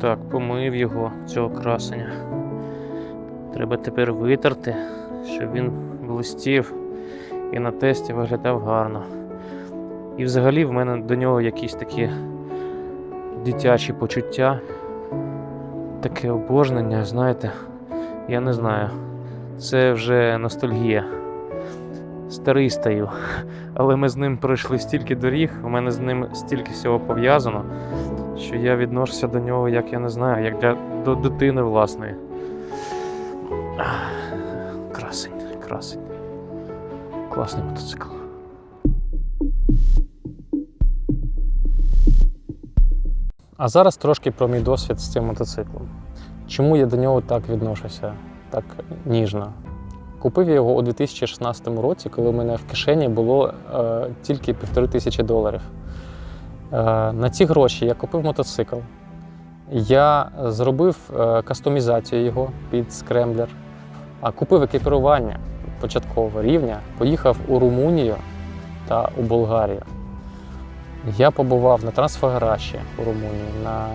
Так, помив його, цього красення. Треба тепер витерти, щоб він блистів і на тесті виглядав гарно. І взагалі в мене до нього якісь такі дитячі почуття, таке обожнення, знаєте, я не знаю. Це вже ностальгія. Старий стаю. Але ми з ним пройшли стільки доріг, у мене з ним стільки всього пов'язано, що я відношуся до нього, як я не знаю, як для до дитини власної. Красень, красень. Класний мотоцикл. А зараз трошки про мій досвід з цим мотоциклом. Чому я до нього так відношуся, так ніжно? Купив я його у 2016 році, коли у мене в кишені було е, тільки півтори тисячі доларів. Е, на ці гроші я купив мотоцикл. Я зробив е, кастомізацію його під скремблер, а купив екіпірування початкового рівня, поїхав у Румунію та у Болгарію. Я побував на Трансфаграші у Румунії, на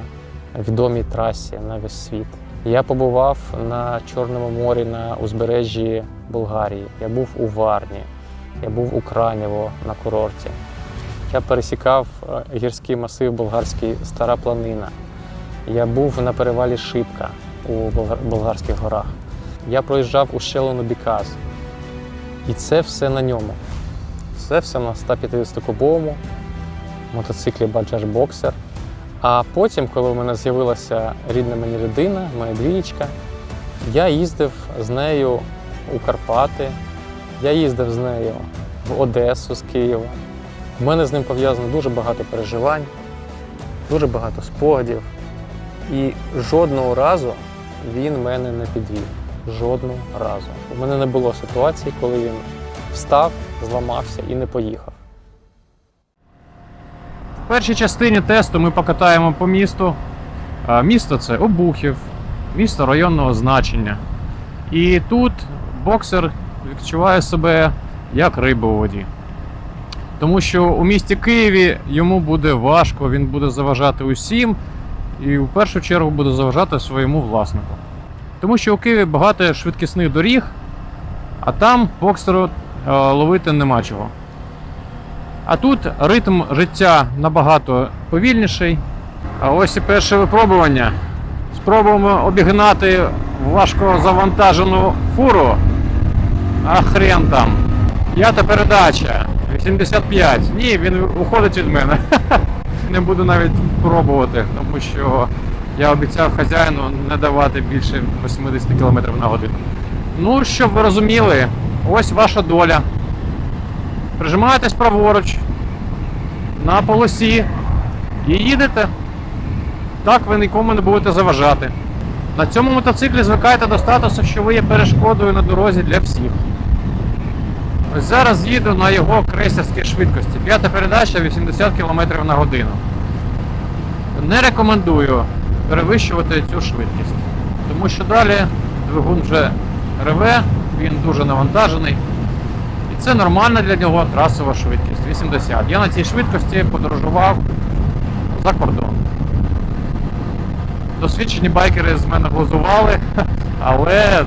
відомій трасі на весь світ. Я побував на Чорному морі на узбережжі Болгарії. Я був у Варні, я був у Кранєво на курорті. Я пересікав е, гірський масив болгарський Стара Планина. Я був на перевалі Шипка у болгарських горах. Я проїжджав у щелину Біказ. І це все на ньому. Це все на 150-кубовому мотоциклі Bajaj Boxer. А потім, коли у мене з'явилася рідна мені людина, моя двієчка, я їздив з нею у Карпати, я їздив з нею в Одесу з Києва. У мене з ним пов'язано дуже багато переживань, дуже багато спогадів. І жодного разу він мене не підвів. Жодного разу. У мене не було ситуації, коли він встав, зламався і не поїхав. В першій частині тесту ми покатаємо по місту. Місто це Обухів, місто районного значення. І тут боксер відчуває себе як риба у воді. Тому що у місті Києві йому буде важко, він буде заважати усім і в першу чергу буде заважати своєму власнику. Тому що у Києві багато швидкісних доріг, а там боксеру е, ловити нема чого. А тут ритм життя набагато повільніший. А ось і перше випробування. Спробуємо обігнати важко завантажену фуру. А хрен там. П'ята передача. 85. Ні, він уходить від мене. Не буду навіть пробувати, тому що я обіцяв хазяїну не давати більше 80 км на годину. Ну, щоб ви розуміли, ось ваша доля. Прижимаєтесь праворуч на полосі і їдете. Так ви нікому не будете заважати. На цьому мотоциклі звикайте до статусу, що ви є перешкодою на дорозі для всіх. Ось зараз їду на його крейсерській швидкості. П'ята передача 80 км на годину. Не рекомендую перевищувати цю швидкість, тому що далі двигун вже реве, він дуже навантажений. І це нормальна для нього трасова швидкість 80. Я на цій швидкості подорожував за кордон. Досвідчені байкери з мене глузували, але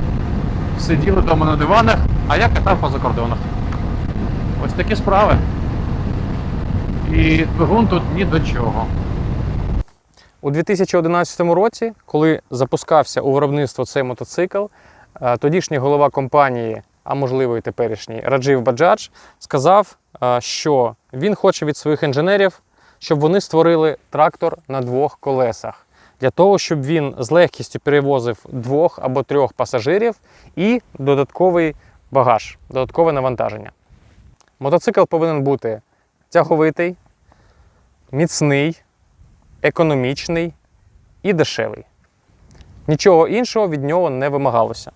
сиділи вдома на диванах, а я катав по закордонах. Ось такі справи. І двигун тут ні до чого. У 2011 році, коли запускався у виробництво цей мотоцикл, е, тодішній голова компанії, а можливо і теперішній Раджив Баджадж, сказав, е, що він хоче від своїх інженерів, щоб вони створили трактор на двох колесах. Для того, щоб він з легкістю перевозив двох або трьох пасажирів і додатковий багаж, додаткове навантаження. Мотоцикл повинен бути тяговитий, міцний, економічний і дешевий. Нічого іншого від нього не вимагалося.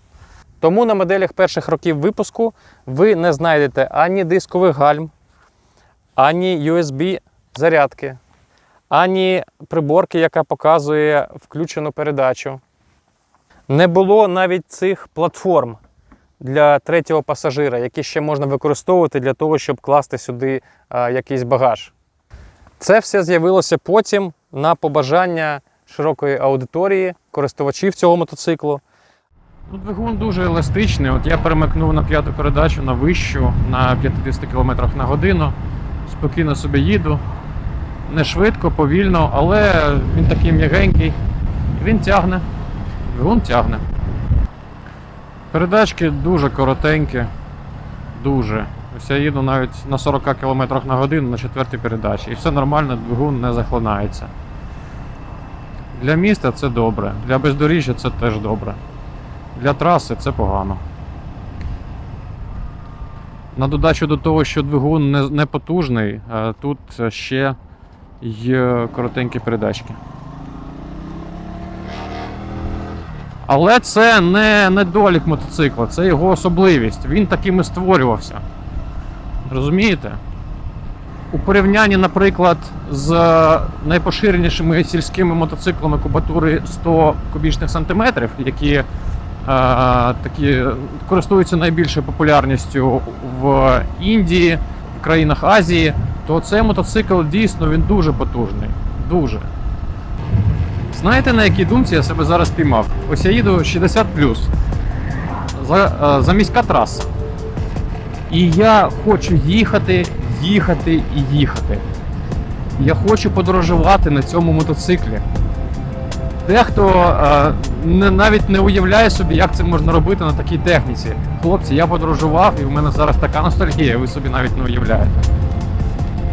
Тому на моделях перших років випуску ви не знайдете ані дискових гальм, ані USB зарядки, ані приборки, яка показує включену передачу. Не було навіть цих платформ для третього пасажира, які ще можна використовувати для того, щоб класти сюди а, якийсь багаж. Це все з'явилося потім на побажання широкої аудиторії, користувачів цього мотоциклу. Ну, двигун дуже еластичний. От я перемикнув на п'яту передачу на вищу на 50 км на годину. Спокійно собі їду. Не швидко, повільно, але він такий м'ягенький. Він тягне. Двигун тягне. Передачки дуже коротенькі. Дуже. Ось я їду навіть на 40 км на годину на четвертій передачі. І все нормально, двигун не захлинається. Для міста це добре, для бездоріжжя це теж добре. Для траси це погано. На додачу до того, що двигун не, потужний, е, тут ще є коротенькі передачки. Але це не недолік мотоцикла, це його особливість. Він таким і створювався. Розумієте? У порівнянні, наприклад, з найпоширенішими сільськими мотоциклами кубатури 100 кубічних сантиметрів, які е, такі користуються найбільшою популярністю в Індії, в країнах Азії, то цей мотоцикл дійсно він дуже потужний. Дуже. Знаєте, на якій думці я себе зараз піймав? Ось я їду 60 за, е, за міська траса. І я хочу їхати, їхати і їхати. Я хочу подорожувати на цьому мотоциклі. Дехто е, не, навіть не уявляє собі, як це можна робити на такій техніці. Хлопці, я подорожував, і в мене зараз така ностальгія, ви собі навіть не уявляєте.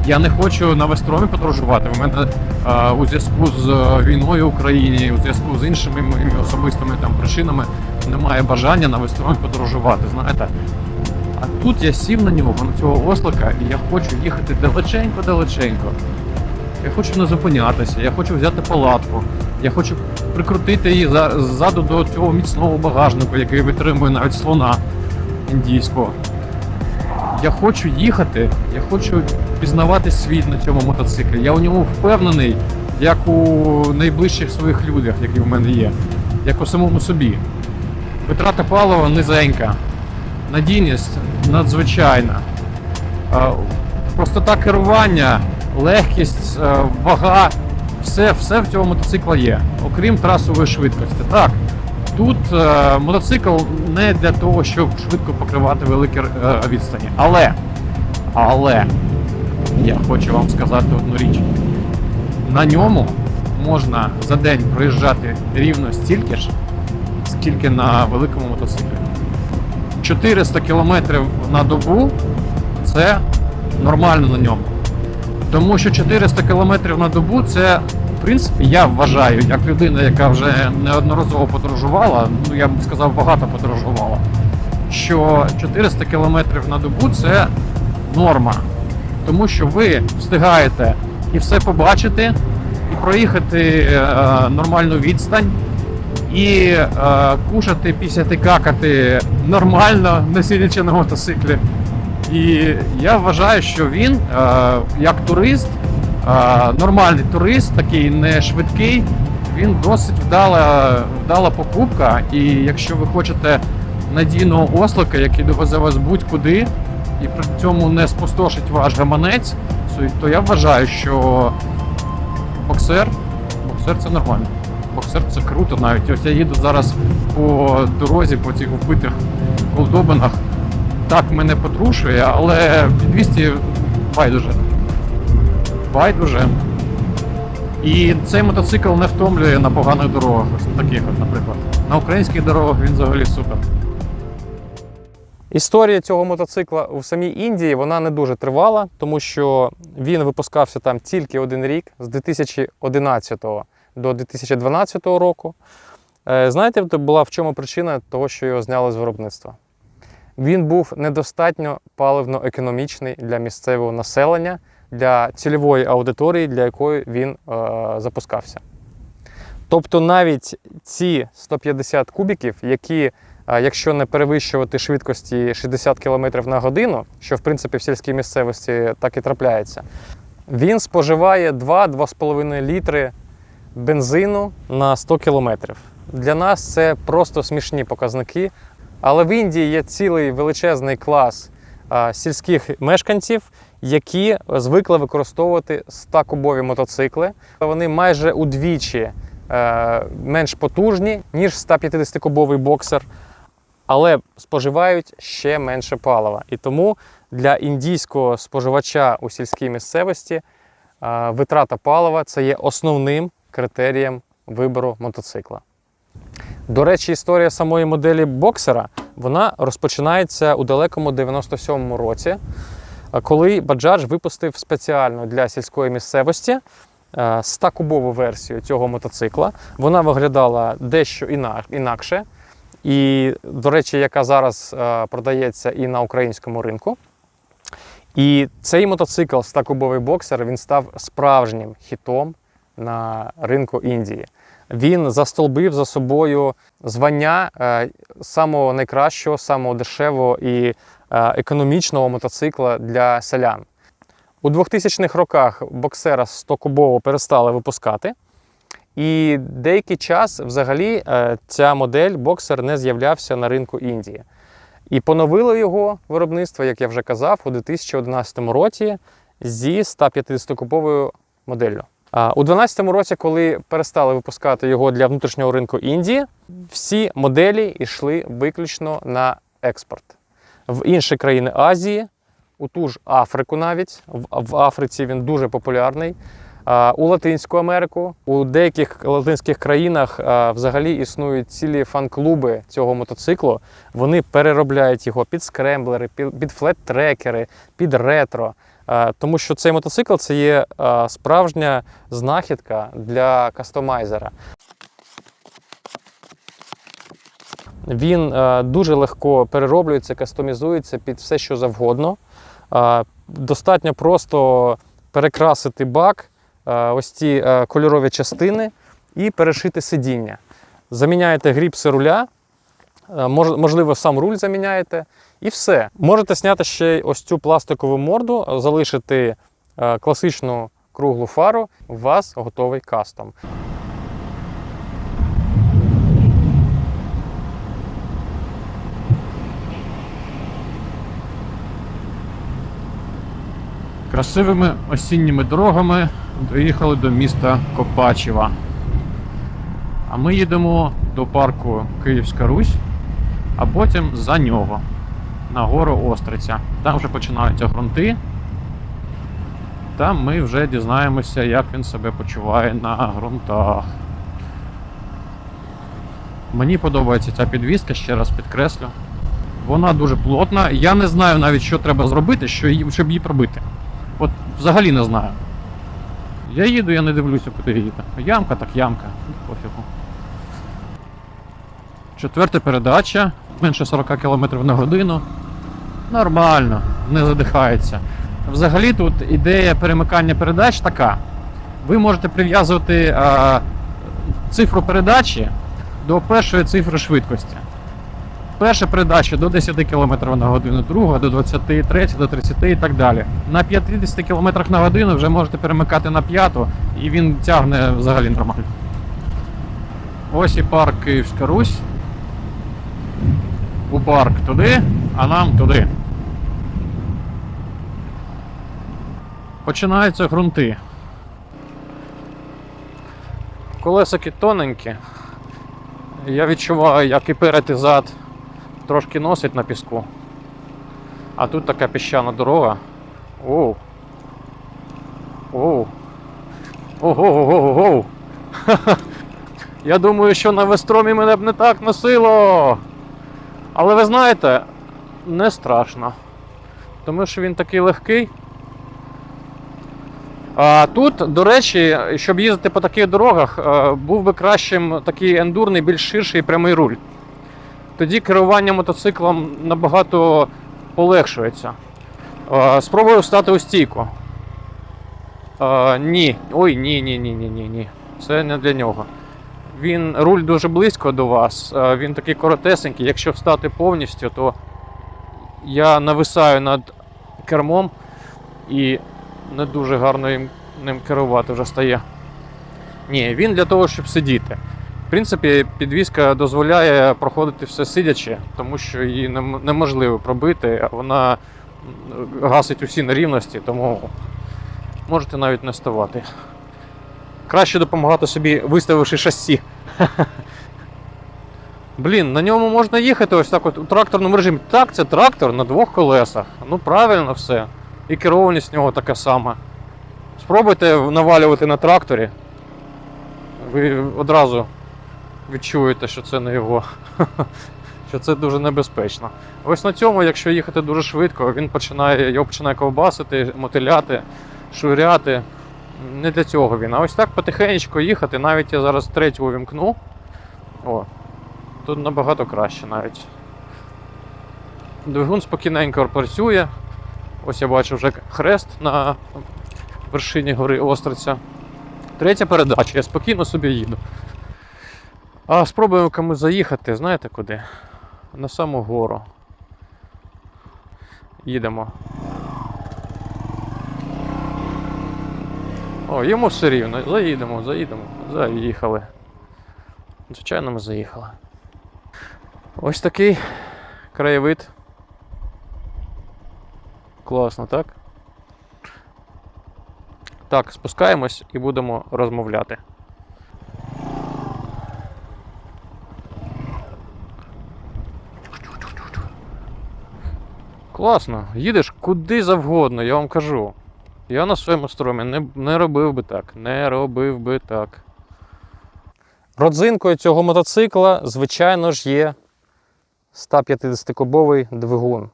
Я не хочу на Вестромі подорожувати. У мене е, у зв'язку з е, війною в Україні, у зв'язку з іншими моїми особистими там причинами немає бажання на Вестромі подорожувати. Знаєте, а тут я сів на нього, на цього ослика, і я хочу їхати далеченько-далеченько. Я хочу не зупинятися, я хочу взяти палатку, я хочу прикрутити її за- ззаду до цього міцного багажнику, який витримує навіть слона індійського. Я хочу їхати, я хочу пізнавати світ на цьому мотоциклі. Я у ньому впевнений, як у найближчих своїх людях, які в мене є, як у самому собі. Витрата палива низенька, надійність надзвичайна. Простота керування, легкість, вага, все, все в цьому мотоцикла є, окрім трасової швидкості. Так, тут е, мотоцикл не для того, щоб швидко покривати великі е, відстані. Але, але я хочу вам сказати одну річ. На ньому можна за день проїжджати рівно стільки ж, скільки на великому мотоциклі. 400 км на добу це нормально на ньому. Тому що 400 км на добу це, в принципі, я вважаю, як людина, яка вже неодноразово подорожувала, ну я б сказав, багато подорожувала, що 400 км на добу це норма. Тому що ви встигаєте і все побачити, і проїхати е, нормальну відстань, і е, кушати, пісяти, какати нормально, не сидячи на мотоциклі. І я вважаю, що він, е, як турист, е, нормальний турист, такий не швидкий, він досить вдала, вдала покупка. І якщо ви хочете надійного ослика, який довезе вас будь-куди, і при цьому не спустошить ваш гаманець, то я вважаю, що боксер, боксер це нормально. Боксер це круто навіть. Ось я їду зараз по дорозі, по цих вбитих колдобинах. Так мене потрушує, але 200 байдуже. Байдуже. І цей мотоцикл не втомлює на поганих дорогах, таких, наприклад. На українських дорогах він взагалі супер. Історія цього мотоцикла у самій Індії вона не дуже тривала, тому що він випускався там тільки один рік з 2011 до 2012 року. Е, Знаєте, була в чому причина того, що його зняли з виробництва? Він був недостатньо паливно-економічний для місцевого населення, для цільової аудиторії, для якої він е, запускався. Тобто навіть ці 150 кубіків, які, якщо не перевищувати швидкості 60 км на годину, що в принципі в сільській місцевості так і трапляється, він споживає 2-2,5 літри бензину на 100 км. Для нас це просто смішні показники. Але в Індії є цілий величезний клас а, сільських мешканців, які звикли використовувати 100-кубові мотоцикли. Вони майже удвічі е, менш потужні, ніж 150-кубовий боксер, але споживають ще менше палива. І тому для індійського споживача у сільській місцевості е, витрата палива це є основним критерієм вибору мотоцикла. До речі, історія самої моделі боксера вона розпочинається у далекому 97-му році, коли Bajaj випустив спеціально для сільської місцевості е, 100-кубову версію цього мотоцикла. Вона виглядала дещо інакше. І, до речі, яка зараз е, продається і на українському ринку. І цей мотоцикл 100-кубовий боксер він став справжнім хітом на ринку Індії. Він застолбив за собою звання е, самого найкращого, самого дешевого і е, економічного мотоцикла для селян. У 2000-х роках боксера 100-кубового перестали випускати. І деякий час взагалі е, ця модель боксер не з'являвся на ринку Індії. І поновило його виробництво, як я вже казав, у 2011 році зі 150-куповою моделлю. А У 2012 році, коли перестали випускати його для внутрішнього ринку Індії, всі моделі йшли виключно на експорт в інші країни Азії, у ту ж Африку навіть. В, в Африці він дуже популярний. У Латинську Америку, у деяких латинських країнах взагалі існують цілі фан-клуби цього мотоциклу. Вони переробляють його під скремблери, під, флет-трекери, під ретро. Тому що цей мотоцикл це є справжня знахідка для кастомайзера. Він дуже легко перероблюється, кастомізується під все, що завгодно. Достатньо просто перекрасити бак, ось ці е, кольорові частини і перешити сидіння. Заміняєте гріпси руля, е, можливо, сам руль заміняєте, і все. Можете зняти ще ось цю пластикову морду, е, залишити е, класичну круглу фару. У вас готовий кастом. Красивими осінніми дорогами доїхали до міста Копачева. А ми їдемо до парку Київська Русь, а потім за нього на гору Остриця. Там вже починаються ґрунти. Там ми вже дізнаємося, як він себе почуває на ґрунтах. Мені подобається ця підвіска, ще раз підкреслю. Вона дуже плотна. Я не знаю навіть, що треба зробити, щоб її пробити. От взагалі не знаю. Я їду, я не дивлюся, куди їду. Ямка так ямка. Пофігу. Четверта передача, менше 40 км на годину. Нормально, не задихається. Взагалі тут ідея перемикання передач така. Ви можете прив'язувати цифру передачі до першої цифри швидкості. Перша передача до 10 км на годину, друга до 20, третя до 30 і так далі. На 50 км на годину вже можете перемикати на п'яту, і він тягне взагалі нормально. Ось і парк Київська Русь. У парк туди, а нам туди. Починаються ґрунти. Колесики тоненькі. Я відчуваю, як і перед і зад трошки носить на піску. А тут така піщана дорога. Оу. Оу. Ого-го-го-го. Я думаю, що на Вестромі мене б не так носило. Але ви знаєте, не страшно. Тому що він такий легкий. А тут, до речі, щоб їздити по таких дорогах, е, був би кращим такий ендурний, більш ширший прямий руль тоді керування мотоциклом набагато полегшується. Спробую встати у стійку. Ні. Ой, ні, ні, ні, ні, ні, ні. Це не для нього. Він руль дуже близько до вас, він такий коротесенький. Якщо встати повністю, то я нависаю над кермом і не дуже гарно ним керувати вже стає. Ні, він для того, щоб сидіти. Принципі, підвізка дозволяє проходити все сидячи, тому що її неможливо пробити, вона гасить усі нерівності, тому можете навіть не ставати. краще допомагати собі, виставивши шасі. Блін, на ньому можна їхати ось так от у тракторному режимі. Так, це трактор на двох колесах. Ну правильно все. І керованість в нього така сама. Спробуйте навалювати на тракторі. Ви одразу відчуєте, що це не його. Що це дуже небезпечно. Ось на цьому, якщо їхати дуже швидко, він починає, його починає ковбасити, мотиляти, шуряти. Не для цього він. А ось так потихеньку їхати, навіть я зараз третю увімкну. О, тут набагато краще навіть. Двигун спокійненько працює. Ось я бачу вже хрест на вершині гори Остриця. Третя передача, я спокійно собі їду. А спробуємо комусь заїхати, знаєте куди? На саму гору. Їдемо. О, йому все рівно. Заїдемо, заїдемо. Заїхали. Звичайно, ми заїхали. Ось такий краєвид. Класно, так? Так, спускаємось і будемо розмовляти. Класно, їдеш куди завгодно, я вам кажу. Я на своєму стромі не, не робив би так. Не робив би так. Родзинкою цього мотоцикла, звичайно ж, є 150-кубовий двигун.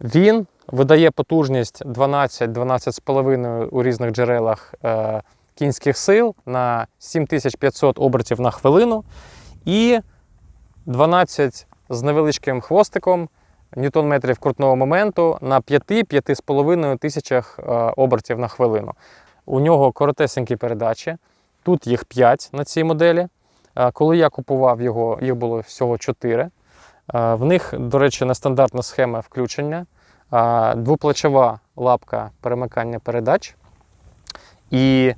Він видає потужність 12-12,5 у різних джерелах е, кінських сил на 7500 обертів на хвилину і 12 з невеличким хвостиком ньютон-метрів крутного моменту на 5-5,5 тисячах е, обертів на хвилину. У нього коротесенькі передачі. Тут їх 5 на цій моделі. Е, Коли я купував його, їх було всього 4. Е, В них, до речі, нестандартна схема включення, двоплечова лапка перемикання передач. І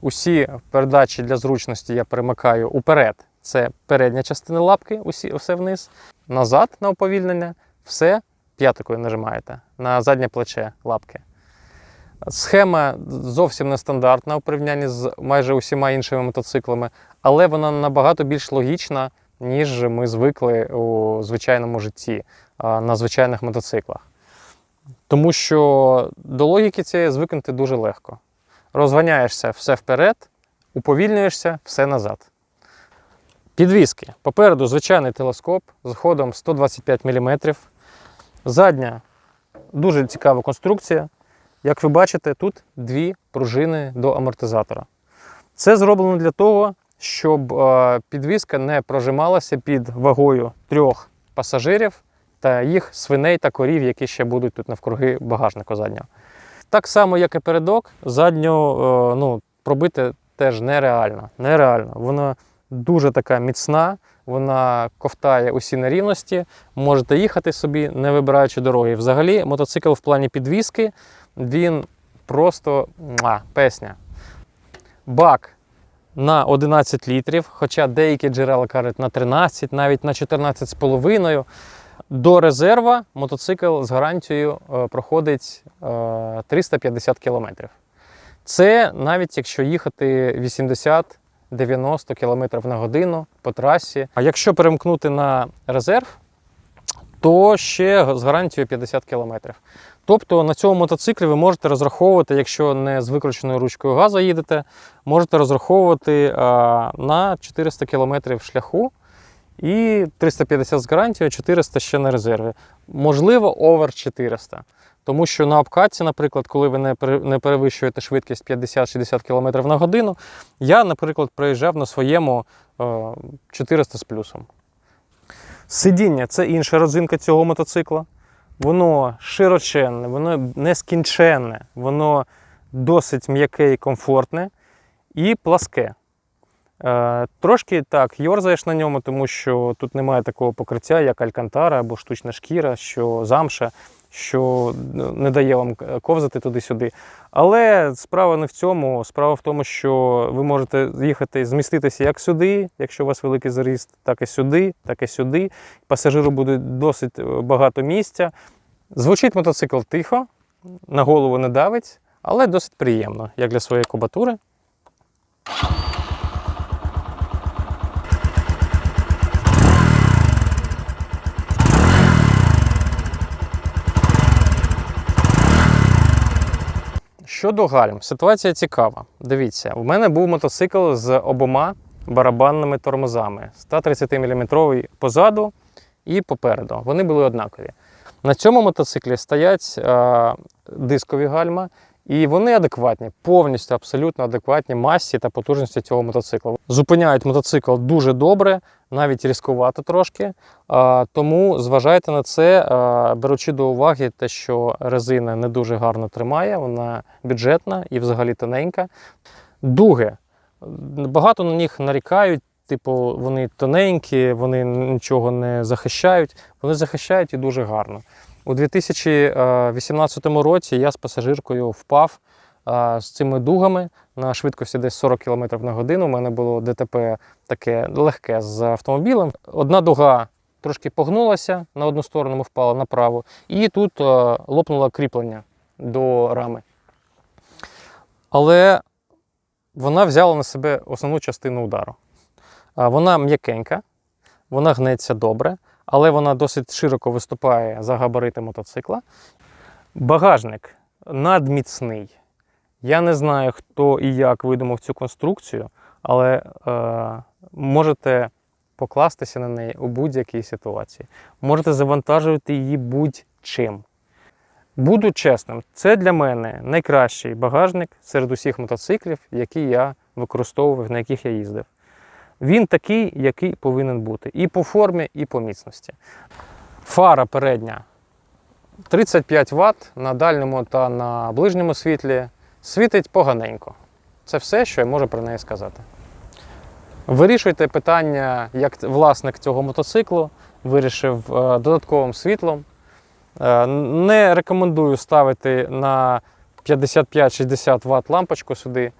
усі передачі для зручності я перемикаю уперед. Це передня частина лапки, усі, все вниз, назад на уповільнення, все п'ятикою нажимаєте на заднє плече лапки. Схема зовсім нестандартна у порівнянні з майже усіма іншими мотоциклами, але вона набагато більш логічна, ніж ми звикли у звичайному житті на звичайних мотоциклах. Тому що до логіки цієї звикнути дуже легко. Розганяєшся все вперед, уповільнюєшся все назад. Підвіски. Попереду звичайний телескоп з ходом 125 мм. Задня дуже цікава конструкція. Як ви бачите, тут дві пружини до амортизатора. Це зроблено для того, щоб е, підвіска не прожималася під вагою трьох пасажирів та їх свиней та корів, які ще будуть тут навкруги багажнику заднього. Так само, як і передок, задню е, ну, пробити теж нереально. нереально. Вона дуже така міцна, вона ковтає усі нерівності, можете їхати собі, не вибираючи дороги. Взагалі, мотоцикл в плані підвіски він просто муа, песня. Бак на 11 літрів, хоча деякі джерела кажуть на 13, навіть на 14,5. До резерва мотоцикл з гарантією е, проходить е, 350 км. Це навіть якщо їхати 80-90 км на годину по трасі. А якщо перемкнути на резерв, то ще з гарантією 50 км. Тобто на цьому мотоциклі ви можете розраховувати, якщо не з викрученою ручкою газу їдете, можете розраховувати а, на 400 км шляху і 350 з гарантією, 400 ще на резерві. Можливо, овер 400. Тому що на обкатці, наприклад, коли ви не перевищуєте швидкість 50-60 км на годину, я, наприклад, проїжджав на своєму е, 400 з плюсом. Сидіння це інша родзинка цього мотоцикла. Воно широченне, воно нескінченне, воно досить м'яке і комфортне і пласке. Е, трошки так, йорзаєш на ньому, тому що тут немає такого покриття, як алькантара або штучна шкіра, що замша, що ну, не дає вам ковзати туди-сюди. Але справа не в цьому. Справа в тому, що ви можете їхати, зміститися як сюди, якщо у вас великий заріст, так і сюди, так і сюди. Пасажиру буде досить е, багато місця. Звучить мотоцикл тихо, на голову не давить, але досить приємно, як для своєї кубатури. Щодо гальм, ситуація цікава. Дивіться, у мене був мотоцикл з обома барабанними тормозами 130 мм позаду і попереду. Вони були однакові. На цьому мотоциклі стоять е, дискові гальма, і вони адекватні, повністю абсолютно адекватні масі та потужності цього мотоцикла. Зупиняють мотоцикл дуже добре, навіть різкувато трошки. Тому зважайте на це, беручи до уваги те, що резина не дуже гарно тримає, вона бюджетна і взагалі тоненька. Дуги. Багато на них нарікають, типу, вони тоненькі, вони нічого не захищають. Вони захищають і дуже гарно. У 2018 році я з пасажиркою впав з цими дугами на швидкості десь 40 км на годину. У мене було ДТП таке легке з автомобілем. Одна дуга трошки погнулася на одну сторону, ми впала направо, і тут е, лопнуло кріплення до рами. Але вона взяла на себе основну частину удару. Вона м'якенька, вона гнеться добре, але вона досить широко виступає за габарити мотоцикла. Багажник надміцний. Я не знаю, хто і як видумав цю конструкцію, але е, можете покластися на неї у будь-якій ситуації. Можете завантажувати її будь-чим. Буду чесним, це для мене найкращий багажник серед усіх мотоциклів, які я використовував, на яких я їздив. Він такий, який повинен бути. І по формі, і по міцності. Фара передня 35 Вт на дальньому та на ближньому світлі. Світить поганенько. Це все, що я можу про неї сказати. Вирішуйте питання, як власник цього мотоциклу вирішив е, додатковим світлом. Е, Не рекомендую ставити на 55-60 Вт лампочку сюди.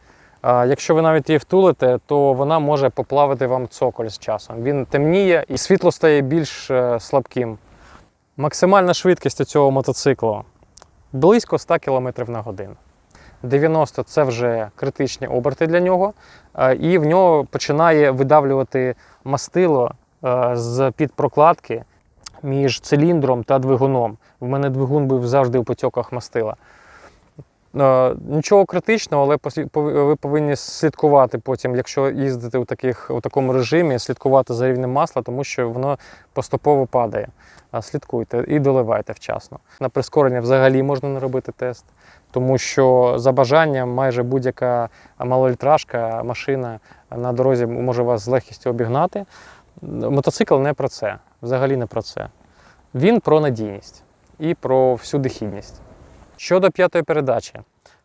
Якщо ви навіть її втулите, то вона може поплавити вам цоколь з часом. Він темніє і світло стає більш е, слабким. Максимальна швидкість цього мотоциклу близько 100 км на годину. 90 це вже критичні оберти для нього, е, і в нього починає видавлювати мастило е, з під прокладки між циліндром та двигуном. В мене двигун був завжди у потьоках мастила. Нічого критичного, але ви повинні слідкувати потім, якщо їздити у, таких, у такому режимі, слідкувати за рівнем масла, тому що воно поступово падає. Слідкуйте і доливайте вчасно. На прискорення взагалі можна не робити тест, тому що за бажанням майже будь-яка малолітражка, машина на дорозі може вас з легкістю обігнати. Мотоцикл не про це, взагалі не про це. Він про надійність і про всю дохідність. Щодо п'ятої передачі,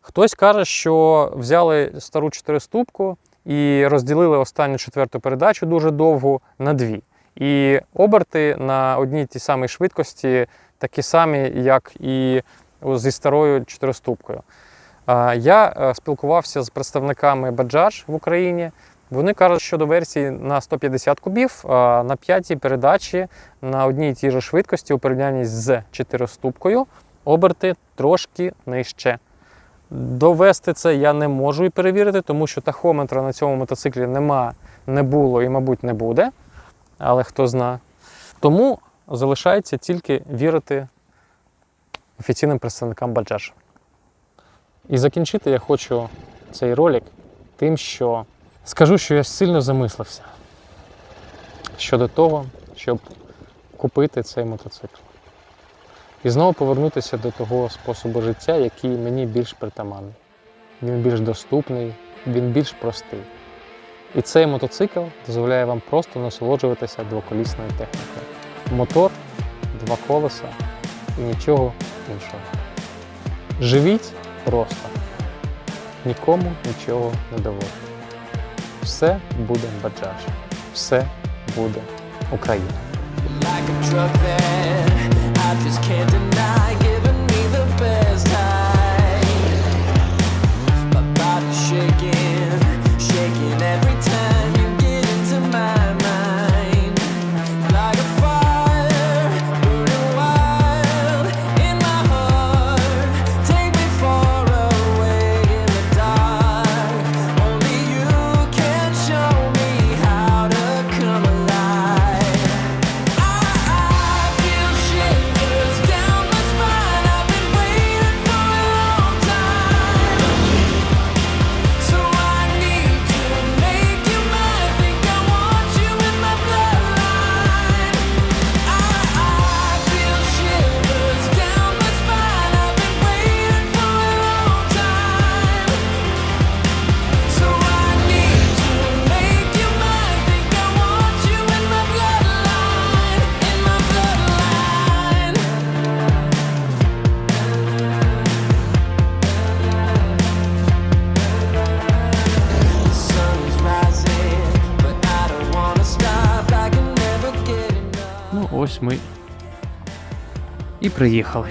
хтось каже, що взяли стару чотириступку і розділили останню четверту передачу дуже довгу на дві. І оберти на одній тій самій швидкості такі самі, як і зі старою чотириступкою. Я е, спілкувався з представниками Bajaj в Україні. Вони кажуть, що до версії на 150 кубів на п'ятій передачі на одній й тій же швидкості у порівнянні з чотириступкою оберти трошки нижче. Довести це я не можу і перевірити, тому що тахометра на цьому мотоциклі нема, не було і, мабуть, не буде. Але хто зна. Тому залишається тільки вірити офіційним представникам Bajaj. І закінчити я хочу цей ролик тим, що скажу, що я сильно замислився щодо того, щоб купити цей мотоцикл. І знову повернутися до того способу життя, який мені більш притаманний. Він більш доступний, він більш простий. І цей мотоцикл дозволяє вам просто насолоджуватися двоколісною технікою. Мотор, два колеса і нічого іншого. Живіть просто. Нікому нічого не доводьте. Все буде баджаж. Все буде Україна. I just can't deny it. Приїхали.